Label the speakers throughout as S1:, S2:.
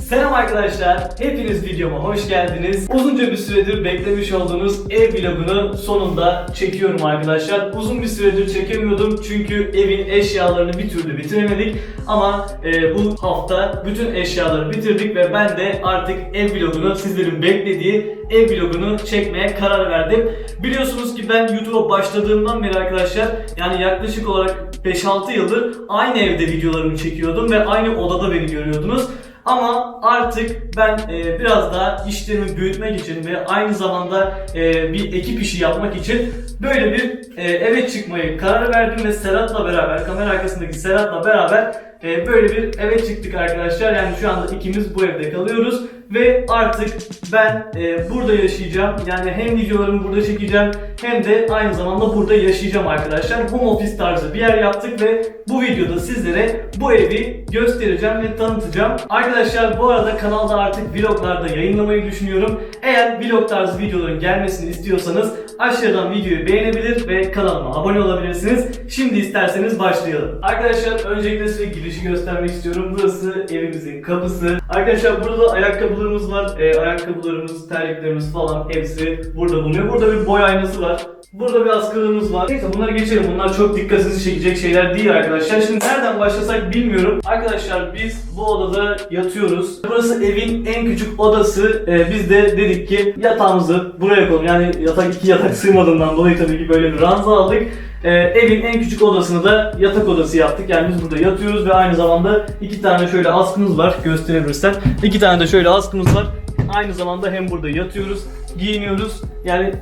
S1: Selam arkadaşlar, hepiniz videoma hoş geldiniz. Uzunca bir süredir beklemiş olduğunuz ev vlogunu sonunda çekiyorum arkadaşlar. Uzun bir süredir çekemiyordum çünkü evin eşyalarını bir türlü bitiremedik. Ama e, bu hafta bütün eşyaları bitirdik ve ben de artık ev vlogunu, sizlerin beklediği ev vlogunu çekmeye karar verdim. Biliyorsunuz ki ben YouTube'a başladığımdan beri arkadaşlar yani yaklaşık olarak 5-6 yıldır aynı evde videolarımı çekiyordum ve aynı odada beni görüyordunuz. Ama artık ben e, biraz daha işlerimi büyütmek için ve aynı zamanda e, bir ekip işi yapmak için böyle bir e, eve çıkmayı karar verdim ve Serhat'la beraber, kamera arkasındaki Serhat'la beraber e, böyle bir eve çıktık arkadaşlar. Yani şu anda ikimiz bu evde kalıyoruz ve artık ben e, burada yaşayacağım. Yani hem videolarımı burada çekeceğim hem de aynı zamanda burada yaşayacağım arkadaşlar. Home office tarzı bir yer yaptık ve bu videoda sizlere bu evi göstereceğim ve tanıtacağım. Arkadaşlar bu arada kanalda artık vloglarda yayınlamayı düşünüyorum. Eğer vlog tarzı videoların gelmesini istiyorsanız aşağıdan videoyu beğenebilir ve kanalıma abone olabilirsiniz. Şimdi isterseniz başlayalım. Arkadaşlar öncelikle size girişi göstermek istiyorum. Burası evimizin kapısı. Arkadaşlar burada da ayakkabılarımız var. Ee, ayakkabılarımız, terliklerimiz falan hepsi burada bulunuyor. Burada bir boy aynası var. Burada bir askılığımız var. Neyse bunları geçelim. Bunlar çok dikkatinizi çekecek şeyler değil arkadaşlar. Şimdi nereden başlasak bilmiyorum. Arkadaşlar biz bu odada yatıyoruz. Burası evin en küçük odası. Ee, biz de dedik ki yatağımızı buraya koyalım. Yani yatak iki yatak sığmadığından dolayı tabii ki böyle bir ranza aldık. Ee, evin en küçük odasını da yatak odası yaptık. Yani biz burada yatıyoruz ve aynı zamanda iki tane şöyle askımız var. Gösterebilirsem. İki tane de şöyle askımız var. Aynı zamanda hem burada yatıyoruz, giyiniyoruz. Yani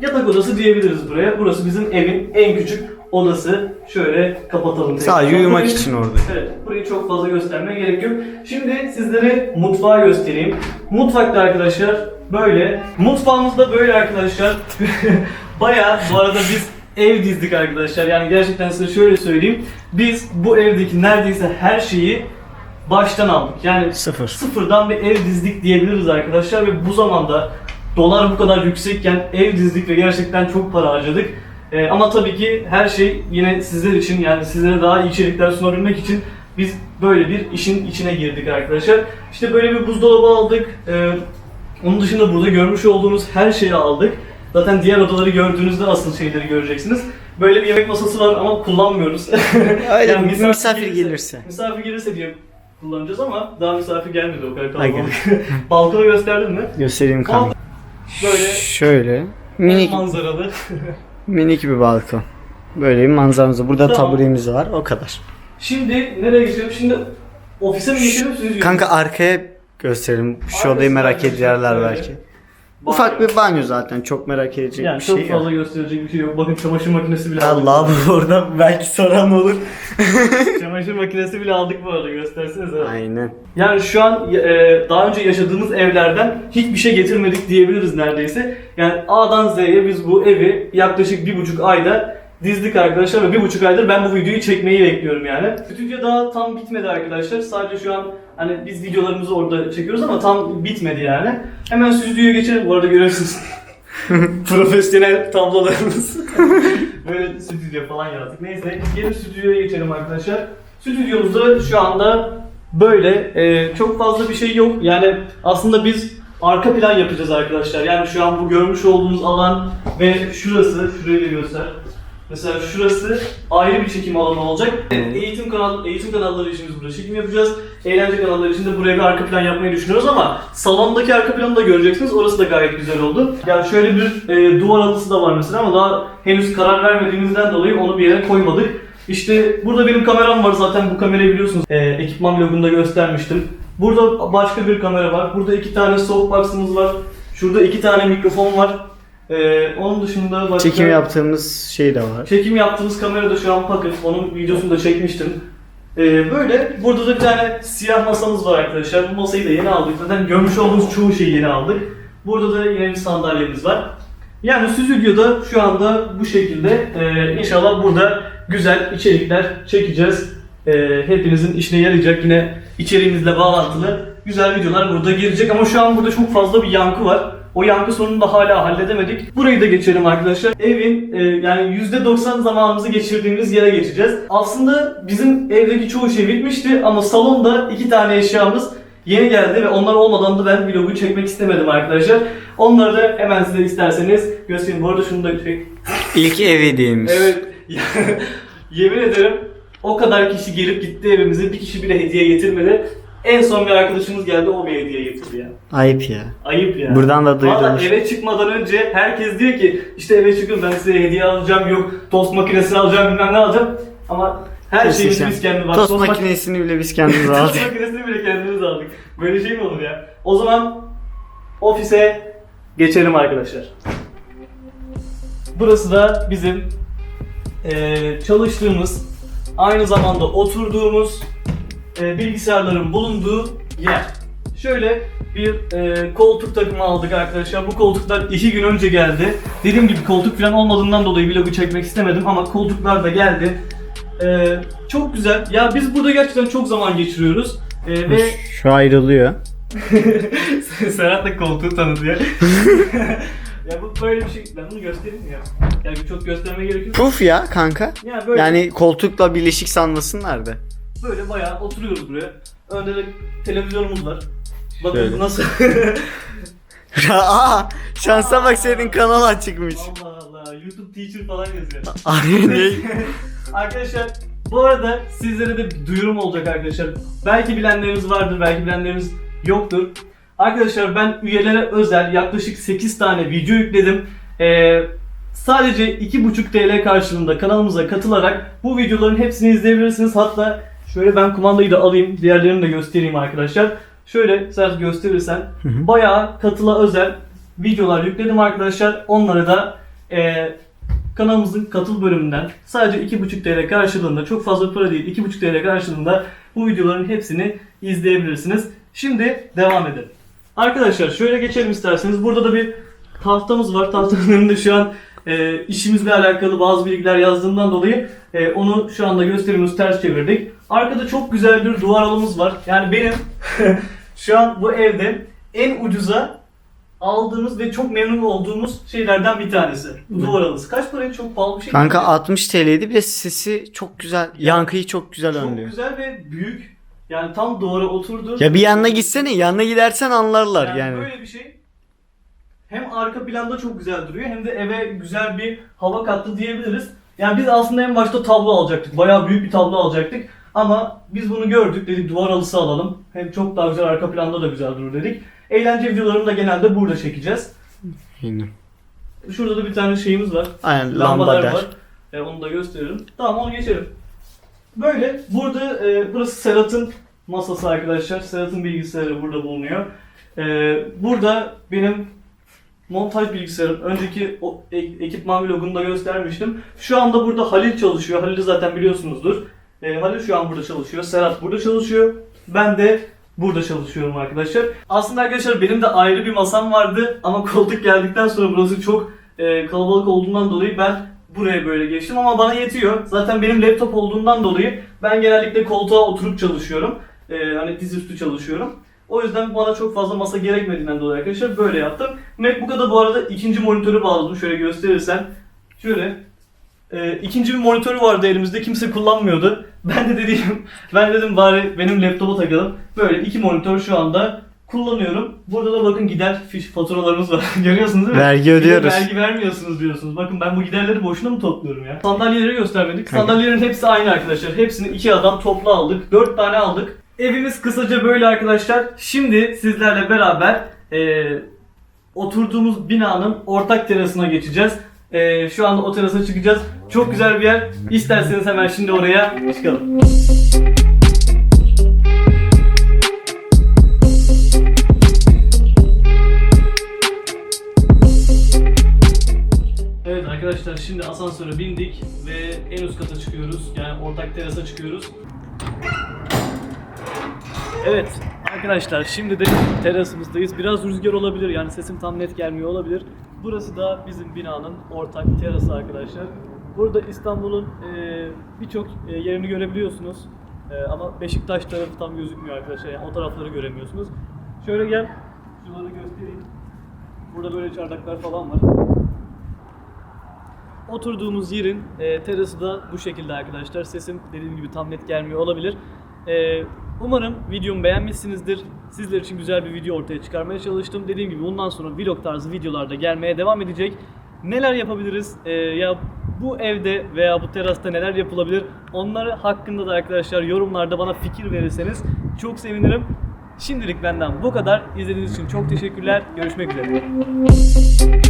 S1: yatak odası diyebiliriz buraya. Burası bizim evin en küçük odası. Şöyle kapatalım. tekrar.
S2: Sadece uyumak
S1: Burayı-
S2: için orada.
S1: Evet, burayı çok fazla göstermeye gerek yok. Şimdi sizlere mutfağı göstereyim. Mutfakta arkadaşlar böyle. Mutfağımız da böyle arkadaşlar. Bayağı bu arada biz ev dizdik arkadaşlar. Yani gerçekten size şöyle söyleyeyim. Biz bu evdeki neredeyse her şeyi baştan aldık. Yani
S2: Sıfır.
S1: sıfırdan bir ev dizdik diyebiliriz arkadaşlar ve bu zamanda dolar bu kadar yüksekken ev dizdik ve gerçekten çok para harcadık. Ee, ama tabii ki her şey yine sizler için yani sizlere daha iyi içerikler sunabilmek için biz böyle bir işin içine girdik arkadaşlar. İşte böyle bir buzdolabı aldık. Ee, onun dışında burada görmüş olduğunuz her şeyi aldık. Zaten diğer odaları gördüğünüzde asıl şeyleri göreceksiniz. Böyle bir yemek masası var ama kullanmıyoruz.
S2: Öyle
S1: Yani
S2: bir misafir gelirse.
S1: Misafir gelirse diye kullanacağız ama daha misafir gelmedi o kadar kalabalık. Balkonu gösterdin mi?
S2: Göstereyim kanka.
S1: Böyle
S2: Şöyle minik
S1: manzaralı.
S2: minik bir balkon. Böyle bir manzaramız var. Burada
S1: Tamam.
S2: taburemiz var. O kadar.
S1: Şimdi nereye geçelim? Şimdi ofise mi geçelim?
S2: Kanka arkaya gösterelim. Şu
S1: Arkası
S2: odayı merak
S1: arkadaşlar,
S2: ederler belki. Ufak bir banyo zaten. Çok merak edecek
S1: yani
S2: bir
S1: çok
S2: şey
S1: fazla
S2: yok.
S1: gösterecek bir şey yok. Bakın çamaşır makinesi bile aldık.
S2: Allah bu orada belki soran olur.
S1: çamaşır makinesi bile aldık bu arada göstersenize.
S2: Aynen.
S1: Yani şu an e, daha önce yaşadığımız evlerden hiçbir şey getirmedik diyebiliriz neredeyse. Yani A'dan Z'ye biz bu evi yaklaşık bir buçuk ayda dizdik arkadaşlar ve bir buçuk aydır ben bu videoyu çekmeyi bekliyorum yani. Stüdyo daha tam bitmedi arkadaşlar. Sadece şu an hani biz videolarımızı orada çekiyoruz ama tam bitmedi yani. Hemen stüdyoya geçelim. Bu arada görüyorsunuz. Profesyonel tablolarımız. Böyle stüdyo falan yazdık. Neyse gelin stüdyoya geçelim arkadaşlar. Stüdyomuzda şu anda böyle e, çok fazla bir şey yok. Yani aslında biz arka plan yapacağız arkadaşlar. Yani şu an bu görmüş olduğunuz alan ve şurası, şurayı da göster. Mesela şurası ayrı bir çekim alanı olacak. Eğitim kanal eğitim kanalları için biz burada çekim yapacağız. Eğlence kanalları için de buraya bir arka plan yapmayı düşünüyoruz ama salondaki arka planı da göreceksiniz. Orası da gayet güzel oldu. Yani şöyle bir e, duvar halısı da var mesela ama daha henüz karar vermediğimizden dolayı onu bir yere koymadık. İşte burada benim kameram var zaten bu kamerayı biliyorsunuz. E, ekipman vlogunda göstermiştim. Burada başka bir kamera var. Burada iki tane softbox'ımız var. Şurada iki tane mikrofon var. E, onun dışında başka...
S2: Çekim yaptığımız şey de var.
S1: Çekim yaptığımız kamera da şu an Pocket. Onun videosunu da çekmiştim. Ee, böyle. Burada da bir tane siyah masamız var arkadaşlar. Bu masayı da yeni aldık. Zaten görmüş olduğunuz çoğu şeyi yeni aldık. Burada da yine bir sandalyemiz var. Yani stüdyoda şu anda bu şekilde. Ee, inşallah burada güzel içerikler çekeceğiz. Ee, hepinizin işine yarayacak yine içeriğimizle bağlantılı güzel videolar burada gelecek ama şu an burada çok fazla bir yankı var. O yankı sorununu da hala halledemedik. Burayı da geçelim arkadaşlar. Evin e, yani %90 zamanımızı geçirdiğimiz yere geçeceğiz. Aslında bizim evdeki çoğu şey bitmişti ama salonda iki tane eşyamız yeni geldi ve onlar olmadan da ben vlogu çekmek istemedim arkadaşlar. Onları da hemen size isterseniz göstereyim. Bu arada şunu da çek.
S2: İlk ev hediyemiz.
S1: Evet. Yemin ederim o kadar kişi gelip gitti evimize bir kişi bile hediye getirmedi. En son bir arkadaşımız geldi o bir hediye getirdi ya.
S2: Ayıp ya.
S1: Ayıp ya.
S2: Buradan da
S1: Valla
S2: duyurulur.
S1: eve çıkmadan önce herkes diyor ki işte eve çıkın ben size hediye alacağım yok tost makinesini alacağım bilmem ne alacağım. Ama her şeyimizi
S2: Kesin.
S1: biz kendimiz
S2: Tost
S1: mak-
S2: makinesini bile biz kendimiz
S1: Tost
S2: aldık.
S1: makinesini bile kendimiz aldık. Böyle şey mi olur ya? O zaman ofise geçelim arkadaşlar. Burası da bizim eee, çalıştığımız, aynı zamanda oturduğumuz eee, bilgisayarların bulunduğu yer. Şöyle bir eee, koltuk takımı aldık arkadaşlar. Bu koltuklar iki gün önce geldi. Dediğim gibi koltuk falan olmadığından dolayı vlogu çekmek istemedim ama koltuklar da geldi. Eee, çok güzel. Ya biz burada gerçekten çok zaman geçiriyoruz. Eee, ve
S2: Şu ayrılıyor.
S1: Serhat da koltuğu tanıtıyor. ya bu böyle bir şey. Ben bunu göstereyim mi ya. Yani çok gösterme gerek yok.
S2: Puf ya kanka.
S1: Ya böyle
S2: Yani koltukla birleşik sanmasınlar da.
S1: Böyle bayağı oturuyoruz buraya. Önde de televizyonumuz var. Bakın
S2: Şöyle.
S1: nasıl.
S2: Aa, şansa bak senin kanal açıkmış.
S1: Allah Allah. YouTube teacher falan yazıyor.
S2: Aynen.
S1: arkadaşlar bu arada sizlere de bir duyurum olacak arkadaşlar. Belki bilenleriniz vardır, belki bilenleriniz yoktur. Arkadaşlar ben üyelere özel yaklaşık 8 tane video yükledim. Ee, sadece 2,5 TL karşılığında kanalımıza katılarak bu videoların hepsini izleyebilirsiniz. Hatta şöyle ben kumandayı da alayım, diğerlerini de göstereyim arkadaşlar. Şöyle sen gösterirsen bayağı katıla özel videolar yükledim arkadaşlar. Onları da ee, kanalımızın katıl bölümünden sadece 2,5 TL karşılığında çok fazla para değil 2,5 TL karşılığında bu videoların hepsini izleyebilirsiniz. Şimdi devam edelim. Arkadaşlar şöyle geçelim isterseniz. Burada da bir tahtamız var. Tahtanın önünde şu an e, işimizle alakalı bazı bilgiler yazdığımdan dolayı e, onu şu anda gösterimizi ters çevirdik. Arkada çok güzel bir duvar halımız var. Yani benim şu an bu evde en ucuza aldığımız ve çok memnun olduğumuz şeylerden bir tanesi. Bu duvar halısı. Kaç paraya çok pahalı bir şey.
S2: Kanka
S1: değil.
S2: 60 TL'ydi bir de sesi çok güzel. Yankıyı çok güzel
S1: çok
S2: önlüyor.
S1: güzel ve büyük. Yani tam duvara oturdu.
S2: Ya bir yanına gitsene yanına gidersen anlarlar
S1: yani,
S2: yani.
S1: böyle bir şey hem arka planda çok güzel duruyor hem de eve güzel bir hava kattı diyebiliriz. Yani biz aslında en başta tablo alacaktık. Bayağı büyük bir tablo alacaktık. Ama biz bunu gördük dedik duvar halısı alalım. Hem çok daha güzel arka planda da güzel durur dedik. Eğlence videolarını da genelde burada çekeceğiz.
S2: Aynen.
S1: Şurada da bir tane şeyimiz var.
S2: Aynen
S1: Lambalar
S2: lambader.
S1: var. E, onu da gösteririm. Tamam onu geçelim. Böyle burada e, burası Serhat'ın masası arkadaşlar. Serhat'ın bilgisayarı burada bulunuyor. E, burada benim montaj bilgisayarım. Önceki o, e- ekipman vlogunu da göstermiştim. Şu anda burada Halil çalışıyor. Halil'i zaten biliyorsunuzdur. E, Halil şu an burada çalışıyor. Serhat burada çalışıyor. Ben de burada çalışıyorum arkadaşlar. Aslında arkadaşlar benim de ayrı bir masam vardı ama koltuk geldikten sonra burası çok e, kalabalık olduğundan dolayı ben buraya böyle geçtim ama bana yetiyor. Zaten benim laptop olduğundan dolayı ben genellikle koltuğa oturup çalışıyorum. E, hani dizüstü çalışıyorum. O yüzden bana çok fazla masa gerekmediğinden dolayı arkadaşlar böyle yaptım. MacBook'a da bu arada ikinci monitörü bağladım. Şöyle gösterirsen. Şöyle e, ikinci bir monitörü vardı elimizde kimse kullanmıyordu. Ben de dedim, ben dedim bari benim laptopa takalım. Böyle iki monitör şu anda kullanıyorum. Burada da bakın gider fiş faturalarımız var. Görüyorsunuz değil mi?
S2: Vergi ödüyoruz.
S1: Vergi vermiyorsunuz diyorsunuz. Bakın ben bu giderleri boşuna mı topluyorum ya? Sandalyeleri göstermedik. Sandalyelerin hepsi aynı arkadaşlar. Hepsini iki adam toplu aldık. Dört tane aldık. Evimiz kısaca böyle arkadaşlar. Şimdi sizlerle beraber eee, oturduğumuz binanın ortak terasına geçeceğiz. Eee, şu anda o terasa çıkacağız. Çok güzel bir yer. İsterseniz hemen şimdi oraya çıkalım. Evet arkadaşlar şimdi asansöre bindik ve en üst kata çıkıyoruz. Yani ortak terasa çıkıyoruz. Evet arkadaşlar şimdi de terasımızdayız. Biraz rüzgar olabilir yani sesim tam net gelmiyor olabilir. Burası da bizim binanın ortak terası arkadaşlar. Burada İstanbul'un e, birçok e, yerini görebiliyorsunuz. E, ama Beşiktaş tarafı tam gözükmüyor arkadaşlar. Yani o tarafları göremiyorsunuz. Şöyle gel. Şunları göstereyim. Burada böyle çardaklar falan var. Oturduğumuz yerin e, terası da bu şekilde arkadaşlar. Sesim dediğim gibi tam net gelmiyor olabilir. E, Umarım videomu beğenmişsinizdir. Sizler için güzel bir video ortaya çıkarmaya çalıştım. Dediğim gibi bundan sonra vlog tarzı videolarda gelmeye devam edecek. Neler yapabiliriz? Ee, ya bu evde veya bu terasta neler yapılabilir? Onları hakkında da arkadaşlar yorumlarda bana fikir verirseniz çok sevinirim. Şimdilik benden bu kadar. İzlediğiniz için çok teşekkürler. Görüşmek üzere.